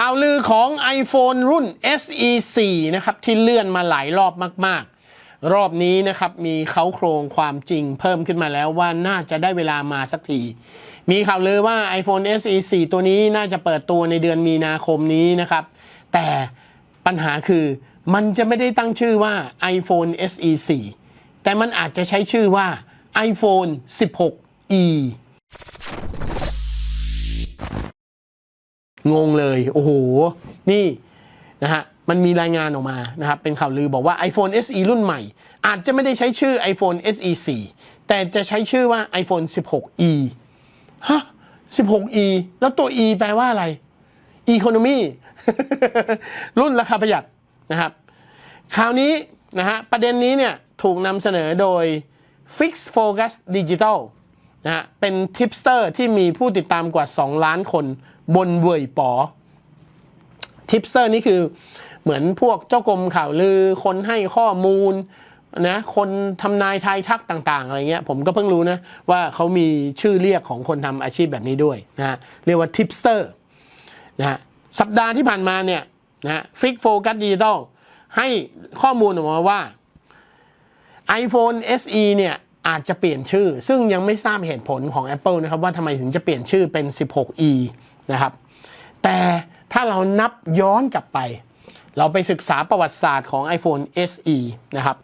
ข่าวลือของ iPhone รุ่น SE 4นะครับ ที่เลื่อนมาหลายรอบมาก ๆ รอบนี้นะครับ มีเขาโครงความจริงเพิ่มขึ้นมาแล้วว่าน่าจะได้เวลามาสักที มีข่าวลือว่า iPhone SE 4ตัวนี้น่าจะเปิดตัวในเดือนมีนาคมนี้นะครับ แต่ปัญหาคือมันจะไม่ได้ตั้งชื่อว่า iPhone SE 4แต่มันอาจจะใช้ชื่อว่า iPhone 16e งงเลย โอ้โห นี่นะฮะมันมีรายงานออกมานะครับเป็นข่าวลือบอกว่า iPhone SE รุ่นใหม่ อาจจะไม่ได้ใช้ชื่อ iPhone SE 4 แต่จะใช้ชื่อว่า iPhone 16e ฮะ 16e แล้วตัว e แปลว่าอะไร Economy รุ่นราคาประหยัดนะครับคราวนี้นะฮะประเด็นนี้เนี่ยถูกนำเสนอโดย Fix Focus Digital นะฮะเป็นทิปสเตอร์ที่มีผู้ติดตามกว่า 2 ล้านคน บนเว่ยป๋อทิปสเตอร์นี่คือเหมือนพวกเจ้ากรมข่าวลือ คนให้ข้อมูลนะคนทำนายทายทักต่าง ๆ อะไรเงี้ย ผมก็เพิ่งรู้นะว่าเขามีชื่อเรียกของคนทำอาชีพแบบนี้ด้วยนะเรียกว่าทิปสเตอร์นะฮะสัปดาห์ที่ผ่านมาเนี่ยนะฮะฟิกโฟกัสดิจิตอลให้ข้อมูลออกมาว่า iPhone SE เนี่ยอาจจะเปลี่ยนชื่อ ซึ่งยังไม่ทราบเหตุผลของ Apple นะครับว่าทำไมถึงจะเปลี่ยนชื่อเป็น 16e นะครับ แต่ถ้าเรานับย้อนกลับไป เราไปศึกษาประวัติศาสตร์ของ iPhone SE นะครับ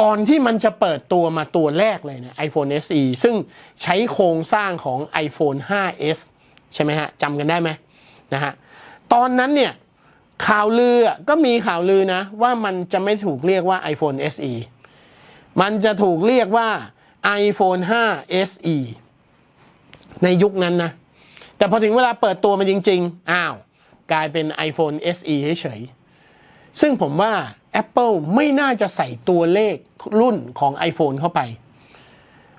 ก่อนที่มันจะเปิดตัวมาตัวแรกเลยเนี่ย iPhone SE ซึ่งใช้โครงสร้างของ iPhone 5s ใช่ไหมฮะจำกันได้ไหมนะฮะตอนนั้นเนี่ยข่าวลือก็มีข่าวลือนะ ว่ามันจะไม่ถูกเรียกว่า iPhone SE มันจะถูกเรียกว่า iPhone 5 SE ในยุคนั้นนะ แต่พอถึงเวลาเปิดตัวมันจริง ๆ อ้าว กลายเป็น iPhone SE เฉยๆ ซึ่งผมว่า Apple ไม่น่าจะใส่ตัวเลขรุ่นของ iPhone เข้าไป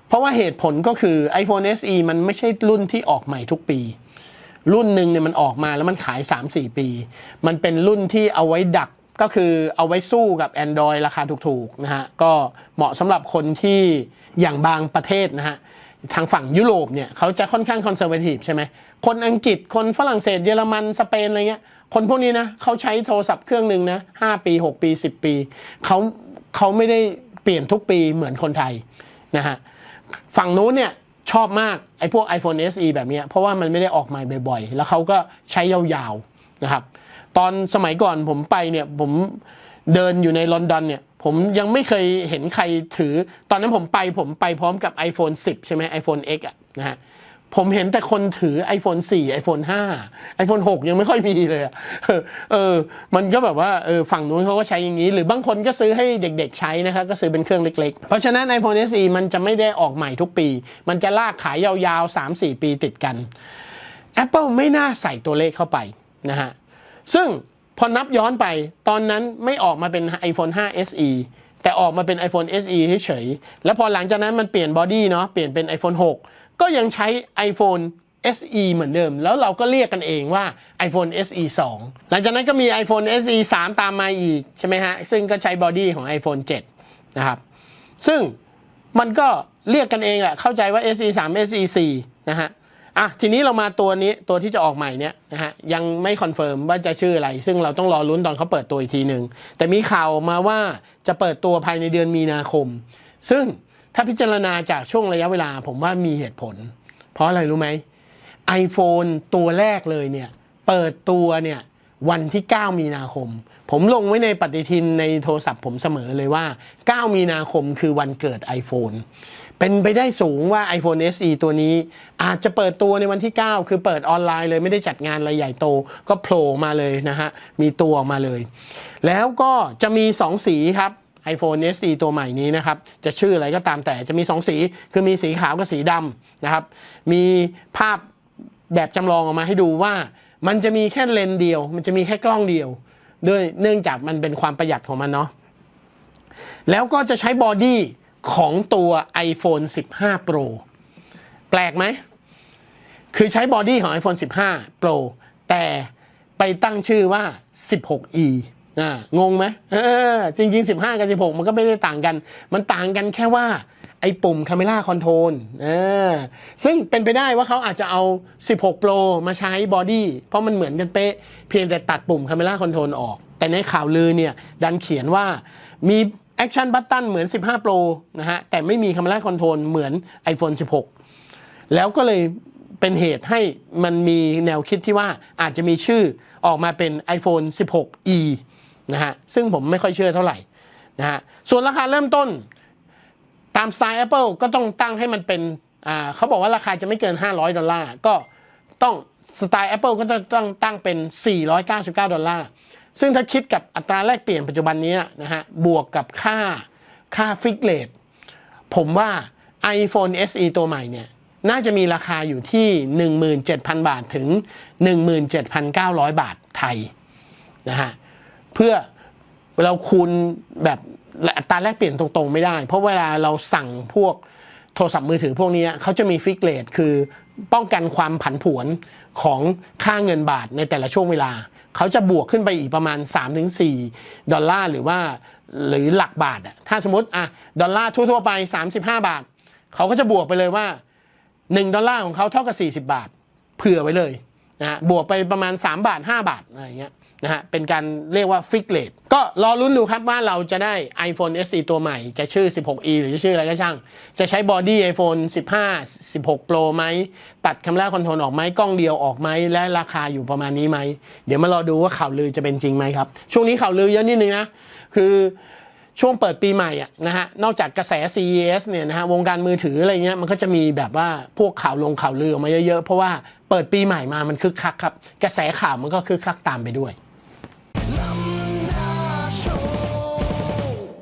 เพราะว่าเหตุผลก็คือ iPhone SE มันไม่ใช่รุ่นที่ออกใหม่ทุกปี รุ่นหนึ่งเนี่ยมันออกมาแล้วมันขาย 3-4 ปี มันเป็นรุ่นที่เอาไว้ดักก็คือเอาไว้สู้กับ Android ราคาถูกๆนะฮะ ก็เหมาะสำหรับคนที่อย่างบางประเทศนะฮะ ทางฝั่งยุโรปเนี่ยเขาจะค่อนข้างคอนเซอร์เวทีฟใช่ไหมคนอังกฤษคนฝรั่งเศสเยอรมันสเปนอะไรเงี้ยคนพวกนี้นะเขาใช้โทรศัพท์เครื่องหนึ่งนะห้าปี6ปี10ปีเขาเขาไม่ได้เปลี่ยนทุกปีเหมือนคนไทยนะฮะฝั่งนู้นเนี่ยชอบมากไอ้พวก iPhone SE แบบเนี้ยเพราะว่ามันไม่ได้ออกใหม่บ่อยๆ แล้วเขาก็ใช้ยาวๆนะครับ ตอนสมัยก่อนผมไปเนี่ยผมเดินอยู่ในลอนดอนเนี่ย ผมยังไม่เคยเห็นใครถือ ตอนนั้นผมไปผมไปพร้อมกับ iPhone 10 ใช่ไหม iPhone X อะนะฮะผมเห็นแต่คนถือ iPhone 4 iPhone 5 iPhone 6 ยังไม่ค่อยมีเลยอะเออเออ มันก็แบบว่าเออฝั่งนู้นเขาก็ใช้อย่างนี้ หรือบางคนก็ซื้อให้เด็กๆใช้นะครับก็ซื้อเป็นเครื่องเล็กๆ เพราะฉะนั้น iPhone SE มันจะไม่ได้ออกใหม่ทุกปี มันจะลากขายยาวๆ 3-4 ปีติดกัน Apple ไม่น่าใส่ตัวเลขเข้าไปนะฮะ ซึ่งพอนับย้อนไปตอนนั้นไม่ออกมาเป็น iPhone 5 SE แต่ออกมาเป็น iPhone SE เฉยๆ แล้วพอหลังจากนั้นมันเปลี่ยนบอดี้เนาะ เปลี่ยนเป็น iPhone 6 ก็ยังใช้ iPhone SE เหมือนเดิม แล้วเราก็เรียกกันเองว่า iPhone SE 2 หลังจากนั้นก็มี iPhone SE 3 ตามมาอีก ใช่ไหมฮะ ซึ่งก็ใช้บอดี้ของ iPhone 7 นะครับ ซึ่งมันก็เรียกกันเองแหละ เข้าใจว่า SE 3 SE 4 นะฮะ อะทีนี้เรามาตัวนี้ตัวที่จะออกใหม่เนี่ยนะฮะยังไม่คอนเฟิร์มว่าจะชื่ออะไร ซึ่งเราต้องรอลุ้นตอนเขาเปิดตัวอีกทีหนึ่งแต่มีข่าวมาว่าจะเปิดตัวภายในเดือนมีนาคม ซึ่งถ้าพิจารณาจากช่วงระยะเวลาผมว่ามีเหตุผล เพราะอะไรรู้ไหม iPhone ตัวแรกเลยเนี่ยเปิดตัวเนี่ยวันที่ 9 มีนาคม ผมลงไว้ในปฏิทินในโทรศัพท์ผมเสมอเลยว่า 9 มีนาคมคือวันเกิด iPhone เป็นไปได้สูงว่า iPhone SE ตัวนี้อาจจะเปิดตัวในวันที่ 9 คือเปิดออนไลน์เลยไม่ได้จัดงานอะไรใหญ่โตก็โผล่มาเลยนะฮะ มีตัวออกมาเลย แล้วก็จะมี 2 สีครับ iPhone SE ตัวใหม่นี้นะครับ จะชื่ออะไรก็ตามแต่จะมี 2 สี คือมีสีขาวกับสีดำนะครับ มีภาพแบบจำลองออกมาให้ดูว่า มันจะมีแค่เลนส์เดียว มันจะมีแค่กล้องเดียวด้วยเนื่องจากมันเป็นความประหยัดของมันเนาะแล้วก็จะใช้บอดี้ ของตัว iPhone 15 Pro แปลกไหม คือใช้บอดี้ของ iPhone 15 Pro แต่ไปตั้งชื่อว่า 16e อ่างงไหมเออจริง ๆ 15 กับ 16 มันก็ไม่ได้ต่างกัน มันต่างกันแค่ว่าไอ้ปุ่ม Camera Control อ่าซึ่งเป็นไปได้ว่าเขาอาจจะเอา 16 Pro มาใช้บอดี้เพราะมันเหมือนกันเป๊ะ เพียงแต่ตัดปุ่ม Camera Control ออก แต่ในข่าวลือเนี่ย ดันเขียนว่ามี Action Button เหมือน 15 Pro นะฮะ แต่ไม่มี Camera Control เหมือน iPhone 16 แล้วก็เลยเป็นเหตุให้มันมีแนวคิดที่ว่าอาจจะมีชื่อออกมาเป็น iPhone 16e นะฮะ ซึ่งผมไม่ค่อยเชื่อเท่าไหร่นะฮะ ส่วนราคาเริ่มต้นตามสไตล์ Apple ก็ต้องตั้งให้มันเป็นอ่าเขาบอกว่าราคาจะไม่เกิน 500 ดอลลาร์ ก็ต้องสไตล์ Apple ก็จะต้องตั้งเป็น 499 ดอลลาร์ ซึ่งถ้าคิดกับอัตราแลกเปลี่ยนปัจจุบันนี้นะฮะบวกกับค่าค่าฟิกเลทผมว่า iPhone SE ตัวใหม่เนี่ยน่าจะมีราคาอยู่ที่ 17,000 บาทถึง 17,900 บาทไทยนะฮะเพื่อเราคูณแบบอัตราแลกเปลี่ยนตรงๆไม่ได้ เพราะเวลาเราสั่งพวกโทรศัพท์มือถือพวกนี้เขาจะมีฟิกเลทคือป้องกันความผันผวนของค่าเงินบาทในแต่ละช่วงเวลา เขาจะบวกขึ้นไปอีกประมาณ 3-4 ดอลลาร์หรือว่าหรือหลักบาทอะถ้าสมมติอะดอลลาร์ทั่วๆไป 35 บาท เขาก็จะบวกไปเลยว่า 1 ดอลลาร์ของเขาเท่ากับ 40 บาท เผื่อไว้เลยนะบวกไปประมาณ 3 บาท 5 บาทอะไรเงี้ย นะฮะเป็นการเรียกว่าฟิกเลทก็รอรุ้นดูครับว่าเราจะได้ iPhone SE ตัวใหม่ จะชื่อ 16e หรือจะชื่ออะไรก็ช่าง จะใช้บอดี้ iPhone 15 16 Pro ไหม ตัด Camera Control ออกไหมกล้องเดียวออกไหม และราคาอยู่ประมาณนี้ไหม เดี๋ยวมารอดูว่าข่าวลือจะเป็นจริงไหมครับ ช่วงนี้ข่าวลือเยอะนิดนึงนะ คือช่วงเปิดปีใหม่อะนะฮะ นอกจากกระแส CES เนี่ยนะฮะ วงการมือถืออะไรเงี้ย มันก็จะมีแบบว่าพวกข่าวลงข่าวลือออกมาเยอะๆ เพราะว่าเปิดปีใหม่มามันคึกคักครับ กระแสข่าวมันก็คึกคักตามไปด้วย